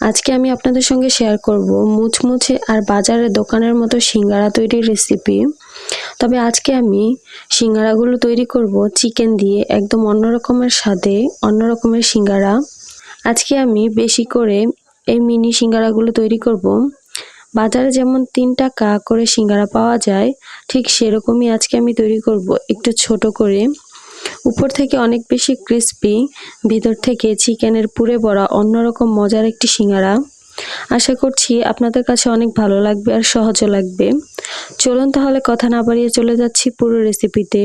আজকে আমি আপনাদের সঙ্গে শেয়ার করব মুচমুচে আর বাজারে দোকানের মতো সিঙ্গারা তৈরির রেসিপি তবে আজকে আমি সিঙ্গারাগুলো তৈরি করব চিকেন দিয়ে একদম অন্য রকমের স্বাদে, অন্য রকমের সিঙ্গারা। আজকে আমি বেশি করে এই মিনি সিঙ্গারাগুলো তৈরি করব। বাজারে যেমন তিন টাকা করে সিঙ্গারা পাওয়া যায়, ঠিক সেরকমই আজকে আমি তৈরি করব একটু ছোট করে। উপর থেকে অনেক বেশি ক্রিস্পি ভিতর থেকে চিকেনের পুরে বড়া অন্যরকম মজার একটি সিঙ্গারা। আশা করছি আপনাদের কাছে অনেক ভালো লাগবে আর সহজও লাগবে। চলুন তাহলে কথা না বাড়িয়ে চলে যাচ্ছি পুরো রেসিপিতে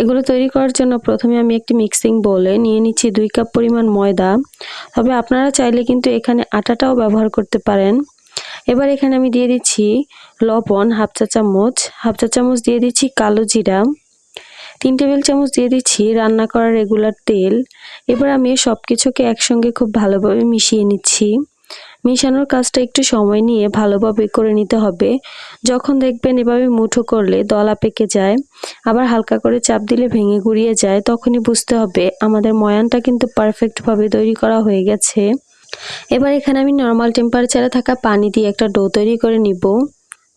এগুলো তৈরি করার জন্য প্রথমে আমি একটি মিক্সিং বলে নিয়ে নিচ্ছি দুই কাপ পরিমাণ ময়দা। তবে আপনারা চাইলে কিন্তু এখানে আটাটাও ব্যবহার করতে পারেন। এবার এখানে আমি দিয়ে দিচ্ছি লবণ হাফ চা চামচ হাফ চা চামচ দিয়ে দিচ্ছি কালো জিরা। তিন টেবিল চামচ দিয়ে দিচ্ছি রান্না করা রেগুলার তেল। এবার আমি সব কিছুকে একসঙ্গে খুব ভালোভাবে মিশিয়ে নিচ্ছি। মিশানোর কাজটা একটু সময় নিয়ে ভালোভাবে করে নিতে হবে। যখন দেখবেন এভাবে মুঠো করলে দলা পেকে যায়, আবার হালকা করে চাপ দিলে ভেঙে গুড়িয়ে যায়, তখনই বুঝতে হবে আমাদের ময়ানটা কিন্তু পারফেক্টভাবে তৈরি করা হয়ে গেছে। এবার এখানে আমি নর্মাল টেম্পারেচারে থাকা পানি দিয়ে একটা ডো তৈরি করে নিব।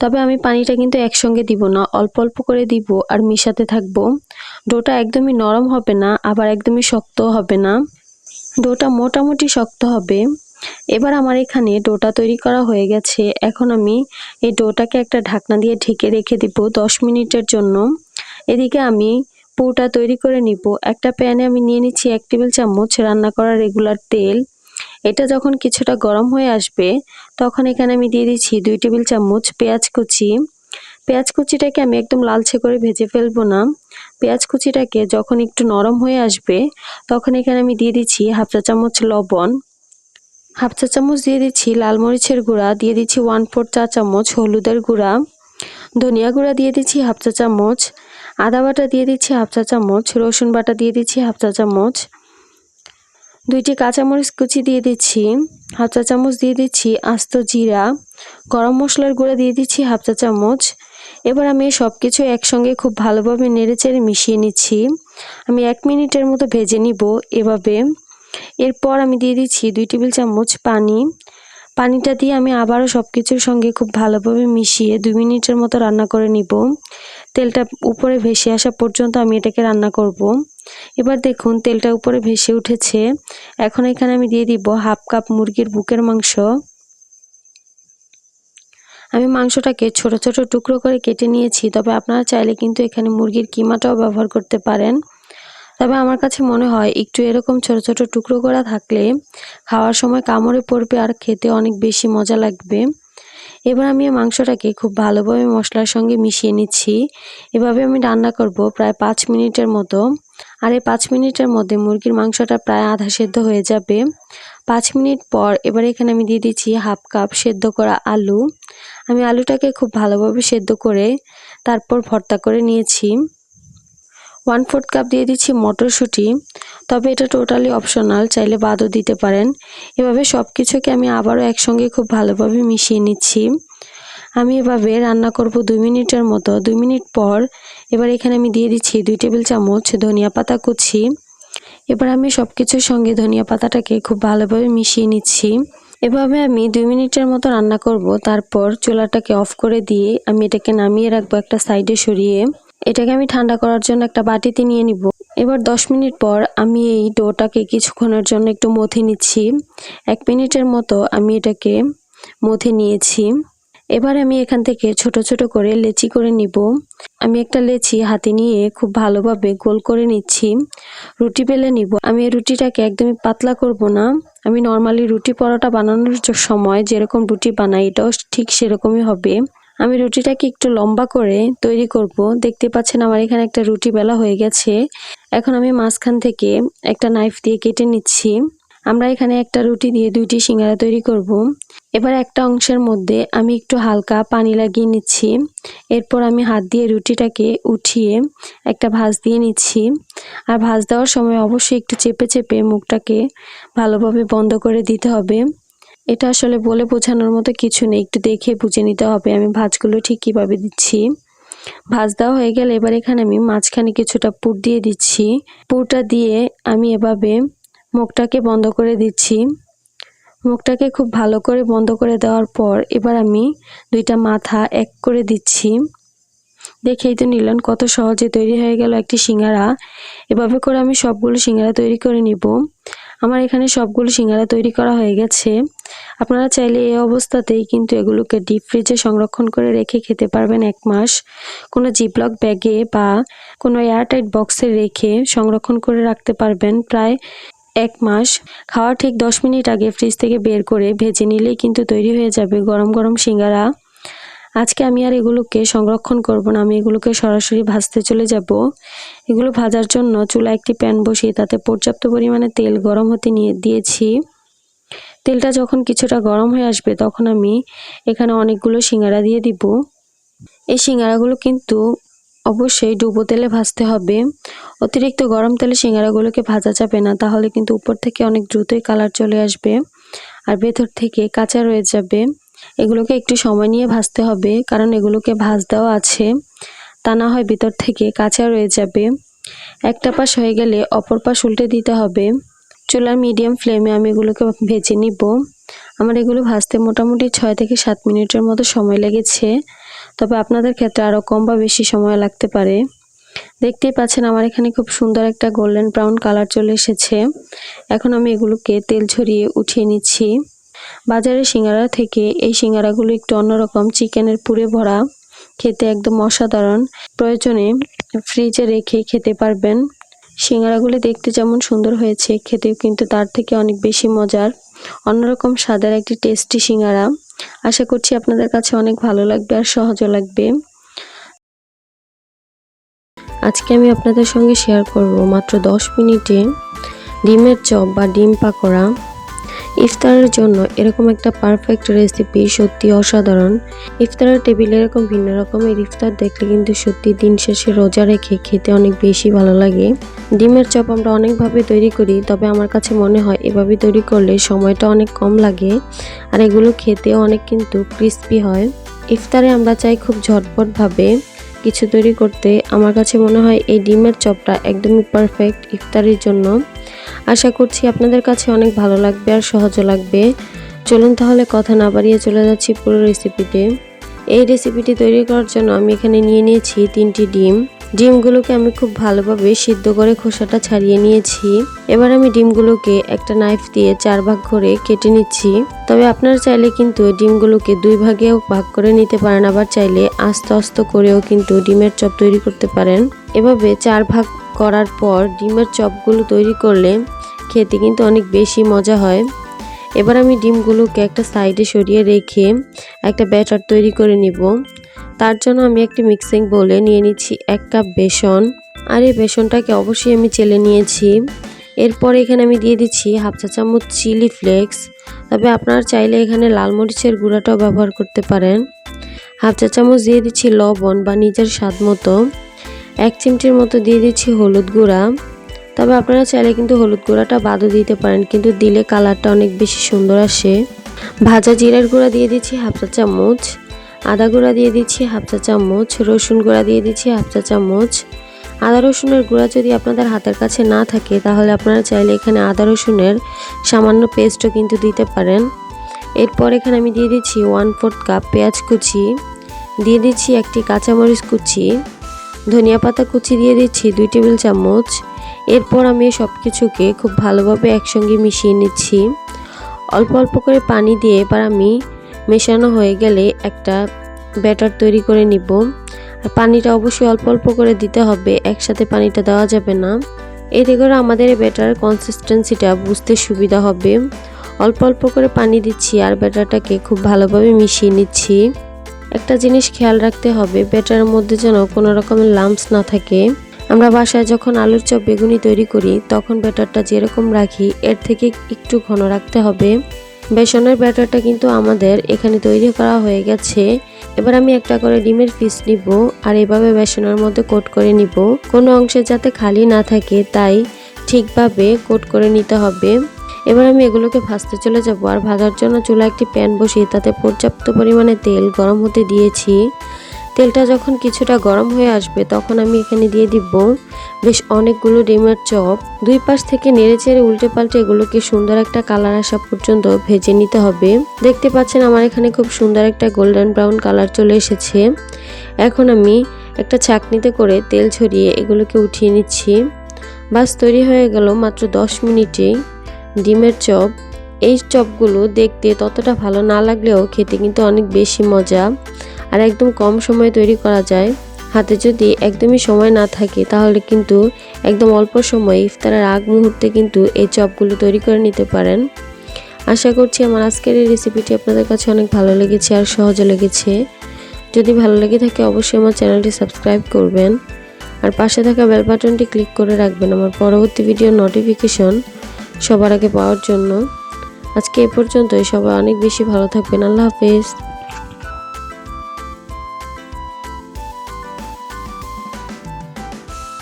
তবে আমি পানিটা কিন্তু একসঙ্গে দিব না, অল্প অল্প করে দিব আর মিশাতে থাকব। ডোটা একদমই নরম হবে না, আবার একদমই শক্ত হবে না। ডোটা মোটামুটি শক্ত হবে। এবার আমার এখানে ডোটা তৈরি করা হয়ে গেছে। এখন আমি এই ডোটাকে একটা ঢাকনা দিয়ে ঢেকে রেখে দিব দশ মিনিটের জন্য। এদিকে আমি পুরোটা তৈরি করে নিব। একটা প্যানে আমি নিয়ে নিচ্ছি এক টেবিল চামচ রান্না করা রেগুলার তেল। এটা যখন কিছুটা গরম হয়ে আসবে, তখন এখানে আমি দিয়ে দিচ্ছি দুই টেবিল চামচ পেঁয়াজ কুচি। পেঁয়াজ কুচিটাকে আমি একদম লালচে করে ভেজে ফেলব না। পেঁয়াজ কুচিটাকে যখন একটু নরম হয়ে আসবে, তখন এখানে আমি দিয়ে দিচ্ছি হাফ চা চামচ লবণ। হাফ চা চামচ দিয়ে দিচ্ছি লাল মরিচের গুঁড়া, দিয়ে দিচ্ছি ওয়ান ফোর চা চামচ হলুদের গুঁড়া। ধনিয়া গুঁড়া দিয়ে দিচ্ছি হাফ চা চামচ। আদা বাটা দিয়ে দিচ্ছি হাফ চা চামচ। রসুন বাটা দিয়ে দিচ্ছি হাফ চা চামচ। দুইটি কাঁচামরিচ কুচি দিয়ে দিচ্ছি, হাফ চা চামচ দিয়ে দিচ্ছি আস্ত জিরা, গরম মশলার গুঁড়া দিয়ে দিচ্ছি হাফ চা চামচ। এবার আমি সব কিছু একসঙ্গে খুব ভালোভাবে নেড়েচেড়ে মিশিয়ে নিচ্ছি। আমি এক মিনিটের মতো ভেজে নিব এভাবে। এরপর আমি দিয়ে দিচ্ছি দুই টেবিল চামচ পানি। পানিটা দিয়ে আমি আবারও সব কিছুর সঙ্গে খুব ভালোভাবে মিশিয়ে দুই মিনিটের মতো রান্না করে নিব। তেলটা উপরে ভেসে আসা পর্যন্ত আমি এটাকে রান্না করব। এবার দেখুন, তেলটা উপরে ভেসে উঠেছে। এখন এখানে আমি দিয়ে দিব হাফ কাপ মুরগির বুকের মাংস। আমি মাংসটাকে ছোট ছোট টুকরো করে কেটে নিয়েছি, তবে আপনারা চাইলে কিন্তু এখানে মুরগির কিমাটাও ব্যবহার করতে পারেন। তবে আমার কাছে মনে হয়, একটু এরকম ছোট ছোট টুকরো করা থাকলে খাওয়ার সময় কামড়ে পড়বে আর খেতে অনেক বেশি মজা লাগবে। এবার আমি মাংসটাকে খুব ভালোভাবে মশলার সঙ্গে মিশিয়ে নিচ্ছি। এভাবে আমি রান্না করব প্রায় পাঁচ মিনিটের মতো। আর এই পাঁচ মিনিটের মধ্যে মুরগির মাংসটা প্রায় আধা সেদ্ধ হয়ে যাবে। পাঁচ মিনিট পর এবার এখানে আমি দিয়ে দিচ্ছি হাফ কাপ সেদ্ধ করা আলু। আমি আলুটাকে খুব ভালোভাবে সেদ্ধ করে তারপর ভর্তা করে নিয়েছি। ওয়ান ফোর্থ কাপ দিয়ে দিচ্ছি মটরশুঁটি। তবে এটা টোটালি অপশনাল চাইলে বাদও দিতে পারেন। এভাবে সব কিছুকে আমি আবারও একসঙ্গে খুব ভালোভাবে মিশিয়ে নিচ্ছি। আমি এভাবে রান্না করব দুই মিনিটের মতো। দুই মিনিট পর এবার এখানে আমি দিয়ে দিচ্ছি দুই টেবিল চামচ ধনিয়া পাতা কুচি। এবার আমি সব কিছুর সঙ্গে ধনিয়া পাতাটাকে খুব ভালোভাবে মিশিয়ে নিচ্ছি। এভাবে আমি দুই মিনিটের মতো রান্না করব। তারপর চুলাটাকে অফ করে দিয়ে আমি এটাকে নামিয়ে রাখব একটা সাইডে সরিয়ে। এটাকে আমি ঠান্ডা করার জন্য একটা বাটিতে নিয়ে নিব। এবার দশ মিনিট পর আমি এই ডোটাকে কিছুক্ষণের জন্য একটু মথে নিচ্ছি। এক মিনিটের মতো আমি এটাকে মথে নিয়েছি। এবার আমি এখান থেকে ছোট ছোট করে লেচি করে নিব। আমি একটা লেচি হাতে নিয়ে খুব ভালোভাবে গোল করে নিচ্ছি। রুটি বেলে নিব। আমি রুটিটাকে একদমই পাতলা করব না। আমি নর্মালি রুটি পরোটা বানানোর সময় যেরকম রুটি বানাই, এটাও ঠিক সেরকমই হবে। আমি রুটিটাকে একটু লম্বা করে তৈরি করব। দেখতে পাচ্ছেন আমার এখানে একটা রুটি বেলা হয়ে গেছে। এখন আমি মাঝখান থেকে একটা নাইফ দিয়ে কেটে নিচ্ছি। আমরা এখানে একটা রুটি দিয়ে দুইটি সিঙ্গারা তৈরি করব। এবার একটা অংশের মধ্যে আমি একটু হালকা পানি লাগিয়ে নিচ্ছি। এরপর আমি হাত দিয়ে রুটিটাকে উঠিয়ে একটা ভাজ দিয়ে নিচ্ছি। আর ভাজ দেওয়ার সময় অবশ্যই একটু চেপে চেপে মুখটাকে ভালোভাবে বন্ধ করে দিতে হবে। এটা আসলে বলে বোঝানোর মতো কিছু নেই। একটু দেখে বুঝে নিতে হবে আমি ভাজগুলো ঠিক কীভাবে দিচ্ছি। ভাজ দেওয়া হয়ে গেলে এবার এখানে আমি মাঝখানে কিছুটা পুর দিয়ে দিচ্ছি। পুরটা দিয়ে আমি এভাবে মুখটাকে বন্ধ করে দিচ্ছি। মুখটাকে খুব ভালো করে বন্ধ করে দেওয়ার পর এবার আমি দুইটা মাথা এক করে দিচ্ছি। দেখেই তো নিলেন কত সহজে তৈরি হয়ে গেল একটি সিঙ্গারা। এভাবে করে আমি সবগুলো সিঙ্গারা তৈরি করে নিব। আমার এখানে সবগুলো সিঙ্গারা তৈরি করা হয়ে গেছে। আপনারা চাইলে এই অবস্থাতেই কিন্তু এগুলোকে ডিপ ফ্রিজে সংরক্ষণ করে রেখে খেতে পারবেন এক মাস। কোনো জিপলক ব্যাগে বা কোনো এয়ারটাইট বক্সে রেখে সংরক্ষণ করে রাখতে পারবেন প্রায় এক মাস। খাওয়ার ঠিক দশ মিনিট আগে ফ্রিজ থেকে বের করে ভেজে নিলেই কিন্তু তৈরি হয়ে যাবে গরম গরম সিঙ্গারা। আজকে আমি আর এগুলোকে সংরক্ষণ করব না, আমি এগুলোকে সরাসরি ভাজতে চলে যাব। এগুলো ভাজার জন্য চুলা একটি প্যান বসিয়ে তাতে পর্যাপ্ত পরিমাণে তেল গরম হতে নিয়ে দিয়েছি। তেলটা যখন কিছুটা গরম হয়ে আসবে তখন আমি এখানে অনেকগুলো সিঙ্গারা দিয়ে দিব। এই সিঙ্গারাগুলো কিন্তু অবশ্যই ডুবো তেলে ভাজতে হবে। অতিরিক্ত গরম তেলে সিঙ্গারাগুলোকে ভাজা যাবে না, তাহলে কিন্তু উপর থেকে অনেক দ্রুতই কালার চলে আসবে আর ভেতর থেকে কাঁচা রয়ে যাবে। এগুলোকে একটু সময় নিয়ে ভাজতে হবে, কারণ এগুলোকে ভাজ দেওয়া আছে। তা না হয় ভিতর থেকে কাঁচা রয়ে যাবে। একটা পাশ হয়ে গেলে অপর পাশ উল্টে দিতে হবে। চুলার মিডিয়াম ফ্লেমে আমি এগুলোকে ভেজে নিব। আমার এগুলো ভাজতে মোটামুটি ছয় থেকে সাত মিনিটের মতো সময় লেগেছে। তবে আপনাদের ক্ষেত্রে আরও কম বা বেশি সময় লাগতে পারে। দেখতেই পাচ্ছেন আমার এখানে খুব সুন্দর একটা গোল্ডেন ব্রাউন কালার চলে এসেছে। এখন আমি এগুলোকে তেল ঝরিয়ে উঠিয়ে নিচ্ছি। বাজারের সিঙ্গারা থেকে এই সিঙ্গারাগুলো একটু অন্যরকম চিকেনের পুরে ভরা, খেতে একদম অসাধারণ। প্রয়োজনে ফ্রিজে রেখে খেতে পারবেন। সিঙ্গারাগুলি দেখতে যেমন সুন্দর হয়েছে, খেতেও কিন্তু তার থেকে অনেক বেশি মজার। অন্যরকম স্বাদের একটি টেস্টি সিঙ্গারা। আশা করছি আপনাদের কাছে অনেক ভালো লাগবে আর সহজও লাগবে। আজকে আমি আপনাদের সঙ্গে শেয়ার করব মাত্র দশ মিনিটে। ডিমের চপ বা ডিম পাকোড়া। ইফতারের জন্য এরকম একটা পারফেক্ট রেসিপি সত্যি অসাধারণ। ইফতারের টেবিলে এরকম ভিন্ন রকমের ইফতার দেখলে কিন্তু সত্যি দিন শেষে রোজা রেখে খেতে অনেক বেশি ভালো লাগে। ডিমের চপ আমরা অনেকভাবে তৈরি করি, তবে আমার কাছে মনে হয় এভাবে তৈরি করলে সময়টা অনেক কম লাগে আর এগুলো খেতেও অনেক কিন্তু ক্রিস্পি হয়। ইফতারে আমরা চাই খুব ঝটপটভাবে কিছু তৈরি করতে। আমার কাছে মনে হয় এই ডিমের চপটা একদমই পারফেক্ট ইফতারির জন্য। আশা করছি আপনাদের কাছে অনেক ভালো লাগবে আর সহজও লাগবে। চলুন তাহলে কথা না বাড়িয়ে চলে যাচ্ছি পুরো রেসিপিতে এই রেসিপিটি তৈরি করার জন্য আমি এখানে নিয়ে নিয়েছি তিনটি ডিম। ডিমগুলোকে আমি খুব ভালোভাবে সিদ্ধ করে খোসাটা ছাড়িয়ে নিয়েছি। এবার আমি ডিমগুলোকে একটা নাইফ দিয়ে চার ভাগ করে কেটে নিচ্ছি। তবে আপনারা চাইলে কিন্তু ডিমগুলোকে দুই ভাগেও ভাগ করে নিতে পারেন, আবার চাইলে আস্তে আস্তে করেও কিন্তু ডিমের চপ তৈরি করতে পারেন। এভাবে চার ভাগ করার পর ডিমের চপগুলো তৈরি করলে খেতে কিন্তু অনেক বেশি মজা হয়। এবার আমি ডিমগুলোকে একটা সাইডে সরিয়ে রেখে একটা ব্যাটার তৈরি করে নিব। তার জন্য আমি একটি মিক্সিং বলে নিয়ে নিচ্ছি এক কাপ বেসন। আর এই বেসনটাকে অবশ্যই আমি চেলে নিয়েছি। এরপর এখানে আমি দিয়ে দিচ্ছি হাফ চা চামচ চিলি ফ্লেক্স। তবে আপনারা চাইলে এখানে লাল মরিচের গুঁড়াটাও ব্যবহার করতে পারেন। হাফ চা চামচ দিয়ে দিচ্ছি লবণ বা নিজের স্বাদ মতো। এক চিমটির মতো দিয়ে দিচ্ছি হলুদ গুঁড়া। তবে আপনারা চাইলে কিন্তু হলুদ গুঁড়াটা বাদও দিতে পারেন, কিন্তু দিলে কালারটা অনেক বেশি সুন্দর আসে। ভাজা জিরার গুঁড়া দিয়ে দিচ্ছি হাফ চা চামচ, আদা গুঁড়া দিয়ে দিচ্ছি হাফ চা চামচ, রসুন গুঁড়া দিয়ে দিচ্ছি হাফ চা চামচ। আদা রসুনের গুঁড়া যদি আপনাদের হাতের কাছে না থাকে, তাহলে আপনারা চাইলে এখানে আদা রসুনের সামান্য পেস্টও কিন্তু দিতে পারেন। এরপর এখানে আমি দিয়ে দিচ্ছি ওয়ান ফোর্থ কাপ পেঁয়াজ কুচি। দিয়ে দিচ্ছি একটি কাঁচামরিচ কুচি। ধনিয়া পাতা কুচি দিয়ে দিচ্ছি, দুই টেবিল চামচ। এরপর আমি সব কিছুকে খুব ভালোভাবে একসঙ্গে মিশিয়ে নিচ্ছি। অল্প অল্প করে পানি দিয়ে এবার আমি মেশানো হয়ে গেলে একটা ব্যাটার তৈরি করে নিব। আর পানিটা অবশ্যই অল্প অল্প করে দিতে হবে, একসাথে পানিটা দেওয়া যাবে না। এতে করে আমাদের ব্যাটার কনসিস্টেন্সিটা বুঝতে সুবিধা হবে। অল্প অল্প করে পানি দিচ্ছি আর ব্যাটারটাকে খুব ভালোভাবে মিশিয়ে নিচ্ছি। একটা জিনিস খেয়াল রাখতে হবে ব্যাটারের মধ্যে যেন কোনো রকমের লাম্পস না থাকে। আমরা বাসায় যখন আলুর চপ, বেগুনি তৈরি করি, তখন ব্যাটারটা যেরকম রাখি, এর থেকে একটু ঘন রাখতে হবে। বেসনের ব্যাটারটা কিন্তু আমাদের এখানে তৈরি করা হয়ে গেছে। এবার আমি একটা করে ডিমের পিস নিব আর এভাবে বেসনের মধ্যে কোট করে নিব। কোনো অংশে যাতে খালি না থাকে, তাই ঠিকভাবে কোট করে নিতে হবে। এবার আমি এগুলোকে ভাজতে চলে যাব আর ভাজার জন্য চুলা একটি প্যান বসিয়ে তাতে পর্যাপ্ত পরিমাণে তেল গরম হতে দিয়েছি। তেলটা যখন কিছুটা গরম হয়ে আসবে তখন আমি এখানে দিয়ে দিব বেশ অনেকগুলো ডিমের চপ। দুই পাশ থেকে নেড়ে চেড়ে উল্টে পাল্টে এগুলোকে সুন্দর একটা কালার আসা পর্যন্ত ভেজে নিতে হবে। দেখতে পাচ্ছেন আমার এখানে খুব সুন্দর একটা গোল্ডেন ব্রাউন কালার চলে এসেছে। এখন আমি একটা ছাকনিতে করে তেল ছড়িয়ে এগুলোকে উঠিয়ে নিচ্ছি। বাস তৈরি হয়ে গেল মাত্র দশ মিনিটেই ডিমের চপ। এই চপগুলো দেখতে ততটা ভালো না লাগলেও খেতে কিন্তু অনেক বেশি মজা আর একদম কম সময়ে তৈরি করা যায়। হাতে যদি একদমই সময় না থাকে তাহলে কিন্তু একদম অল্প সময়ে ইফতারের আগ মুহূর্তে কিন্তু এই চপগুলো তৈরি করে নিতে পারেন। আশা করছি আমার আজকের এই রেসিপিটি আপনাদের কাছে অনেক ভালো লেগেছে আর সহজে লেগেছে। যদি ভালো লেগে থাকে অবশ্যই আমার চ্যানেলটি সাবস্ক্রাইব করবেন। আর পাশে থাকা বেল বাটনটি ক্লিক করে রাখবেন আমার পরবর্তী ভিডিওর নোটিফিকেশন। সবার আগে পাওয়ার জন্য। আজকে এ পর্যন্তই। সবাই অনেক বেশি ভালো থাকবেন। আল্লাহ হাফেজ।